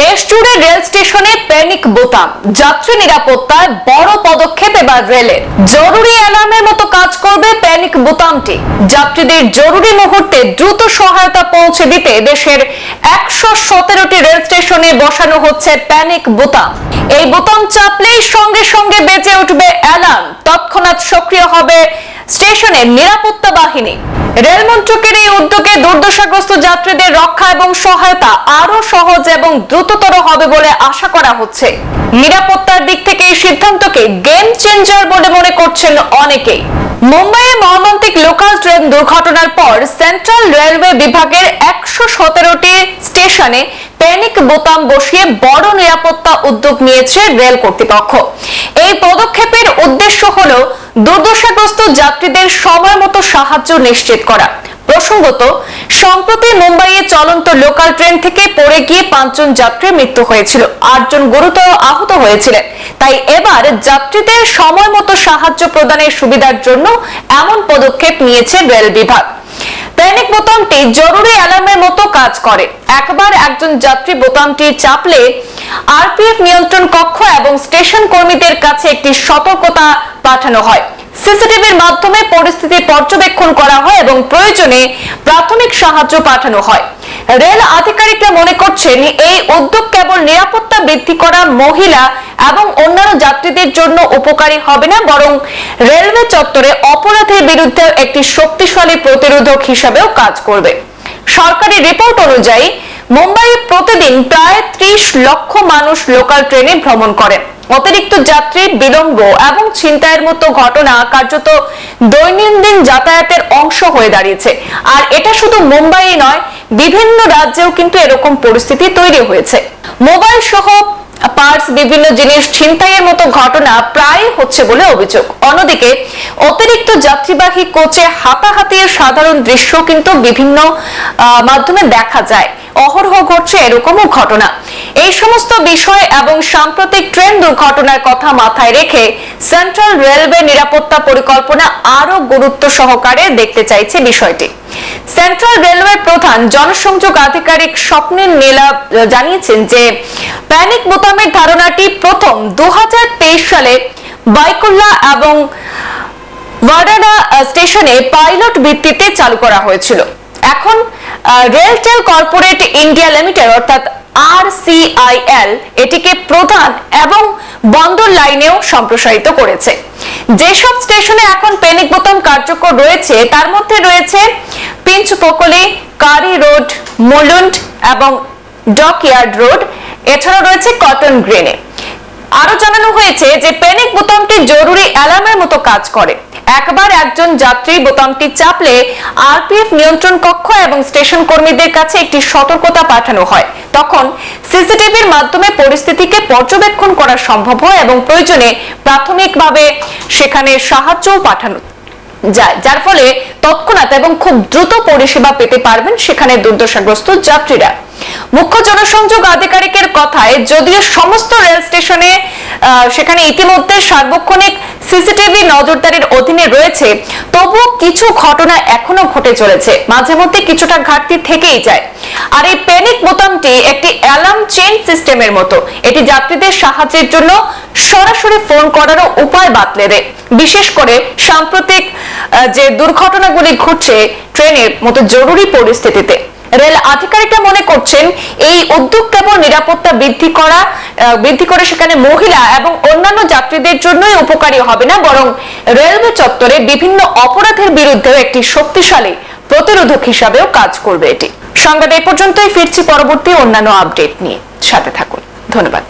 দেশ জুড়ে রেল স্টেশনে প্যানিক বোতাম, যাত্রী নিরাপত্তায় বড় পদক্ষেপ এবার রেলের। জরুরি অ্যালার্মের মতো কাজ করবে প্যানিক বোতামটি। যাত্রীদের জরুরি মুহূর্তে দ্রুত সহায়তা পৌঁছে দিতে দেশের একশো সতেরোটি রেল স্টেশনে বসানো হচ্ছে প্যানিক বোতাম। এই বোতাম চাপলেই সঙ্গে সঙ্গে বেজে উঠবে অ্যালার্ম। তৎক্ষণাৎ সক্রিয় হবে স্টেশনের নিরাপত্তা বাহিনী। রেল মন্ত্রকের এই উদ্যোগে দুর্দশাগ্রস্ত যাত্রীদের রক্ষা এবং সহায়তা আরও সহজ এবং দ্রুততর হবে বলে আশা করা হচ্ছে। নিরাপত্তার দিক থেকে এই সিদ্ধান্তকে গেম চেঞ্জার বলে মনে করছেন অনেকেই। মুম্বাইয়ে মর্মান্তিক লোকাল ট্রেন দুর্ঘটনার পর সেন্ট্রাল রেলওয়ে বিভাগের একশো সতেরোটি স্টেশনে প্যানিক বোতাম বসিয়ে বড় নিরাপত্তা উদ্যোগ নিয়েছে রেল কর্তৃপক্ষ। এই পদক্ষেপের উদ্দেশ্য হল দুর্দশাগ্রস্ত যাত্রীদের সময় মতো সাহায্য নিশ্চিত করা। প্রসঙ্গত, সম্প্রতি মুম্বাইয়ে চলন্ত লোকাল ট্রেন থেকে পড়ে গিয়ে পাঁচজন যাত্রীর মৃত্যু হয়েছিল। আটজন গুরুতর আহত হয়েছিলেন। তাই এবার যাত্রীদের সময় মতো সাহায্য প্রদানের সুবিধার জন্য এমন পদক্ষেপ নিয়েছে রেল বিভাগ। প্যানিক বোতামটি জরুরি অ্যালার্মের মতো কাজ করে। একবার একজন যাত্রী বোতামটি চাপলে আরপিএফ নিয়ন্ত্রণ কক্ষ এবং স্টেশন কর্মীদের কাছে একটি সতর্কতা পাঠানো হয়। সিসিটিভির মাধ্যমে পরিস্থিতি পর্যবেক্ষণ করা হয় এবং প্রয়োজনে প্রাথমিক সাহায্য পাঠানো হয়। রেল আধিকারিকরা মনে করছেন, এই উদ্যোগ কেবল নিরাপত্তা বৃদ্ধি করা, মহিলা এবং অন্যান্য যাত্রীদের জন্য উপকারী হবে না, বরং রেলওয়ে চত্বরে অপরাধের বিরুদ্ধে একটি শক্তিশালী প্রতিরোধক হিসাবেও কাজ করবে। সরকারি রিপোর্ট অনুযায়ী মুম্বাইয়ে প্রতিদিন প্রায় ত্রিশ লক্ষ মানুষ লোকাল ট্রেনে ভ্রমণ করেন অতিরিক্ত যাত্রী, বিলম্ব এবং ছিনতাইয়ের মতো ঘটনা কার্যত দৈনন্দিন যাতায়াতের অংশ হয়ে দাঁড়িয়েছে। আর এটা শুধু মুম্বাই নয়, বিভিন্ন রাজ্যেও কিন্তু এরকম পরিস্থিতি তৈরি হয়েছে। মোবাইল সহ পার্টস বিভিন্ন জিনিস ছিনতাইয়ের মতো ঘটনা প্রায় হচ্ছে বলে অভিযোগ। অন্যদিকে, অতিরিক্ত যাত্রীবাহী কোচে হাতাহাতির সাধারণ দৃশ্য কিন্তু বিভিন্ন মাধ্যমে দেখা যায়। অহরহ ঘটছে এরকমও ঘটনা। এই সমস্ত বিষয় এবং সাম্প্রতিক ট্রেন দুর্ঘটনার কথা মাথায় রেখে সেন্ট্রাল রেলওয়ে নিরাপত্তা পরিকল্পনা আরও গুরুত্ব সহকারে দেখতে চাইছে বিষয়টি। সেন্ট্রাল রেলওয়ে প্রধান জনসংযোগ আধিকারিক স্বপ্নের নীলা জানিয়েছেন যে প্যানিক বোতামের ধারণাটি প্রথম দু হাজার তেইশ সালে বাইকুল্লা এবং ওয়াডাডা স্টেশনে পাইলট ভিত্তিতে চালু করা হয়েছিল। এখন রেলটেল কর্পোরেট ইন্ডিয়া লিমিটেড, অর্থাৎ আর এটিকে প্রধান এবং বন্দর লাইনেও সম্প্রসারিত করেছে। যেসব স্টেশনে এখন পেনিক বোতাম কার্যকর রয়েছে, তার মধ্যে রয়েছে পিঞ্চপোকলি কারি রোড মুলুন্ড এবং ডকইয়ার্ড রোড এছাড়া রয়েছে কটন গ্রেনে আরও জানানো হয়েছে যে প্যানিক বোতামটি জরুরি অ্যালার্মের মতো কাজ করে। একবার একজন যাত্রী বোতামটি চাপলে আরপিএফ নিয়ন্ত্রণ কক্ষ এবং স্টেশন কর্মীদের কাছে একটি সতর্কতা পাঠানো হয়। তখন সিসিটিভির মাধ্যমে পরিস্থিতিকে পর্যবেক্ষণ করা সম্ভব হয় এবং প্রয়োজনে প্রাথমিকভাবে সেখানে সাহায্যও পাঠানো যায়। যার ফলে তৎক্ষণাৎ এবং খুব দ্রুত পরিষেবা পেতে পারবেন সেখানে দুর্দশাগ্রস্ত যাত্রীরা। মুখ্য জনসংযোগ আধিকারিকের কথায় যদিও সমস্ত রেল স্টেশনে সেখানে ইতিমধ্যে সার্বক্ষণিক সিসিটিভি নজরদারির অধীনে রয়েছে, তবুও কিছু ঘটনা এখনও ঘটে চলেছে। মাঝে মধ্যে কিছুটা ঘাটতি থেকেই যায়। আর এই প্যানিক বোতামটি একটি অ্যালার্ম চেন সিস্টেমের মতো। এটি যাত্রীদের সাহায্যের জন্য সরাসরি ফোন করারও উপায় বাতলে দেয়। বিশেষ করে সাম্প্রতিক যে দুর্ঘটনাগুলি ঘটছে ট্রেনের মতো জরুরি পরিস্থিতিতে। রেল আধিকারিকরা মনে করছেন এই উদ্যোগ কেবল নিরাপত্তা বৃদ্ধি করা বৃদ্ধি করে সেখানে মহিলা এবং অন্যান্য যাত্রীদের জন্যই উপকারী হবে না, বরং রেলওয়ে চত্বরে বিভিন্ন অপরাধের বিরুদ্ধেও একটি শক্তিশালী প্রতিরোধক হিসাবেও কাজ করবে এটি। সংবাদ এই পর্যন্তই, ফিরছি পরবর্তী অন্যান্য আপডেট নিয়ে। সাথে থাকুন। ধন্যবাদ।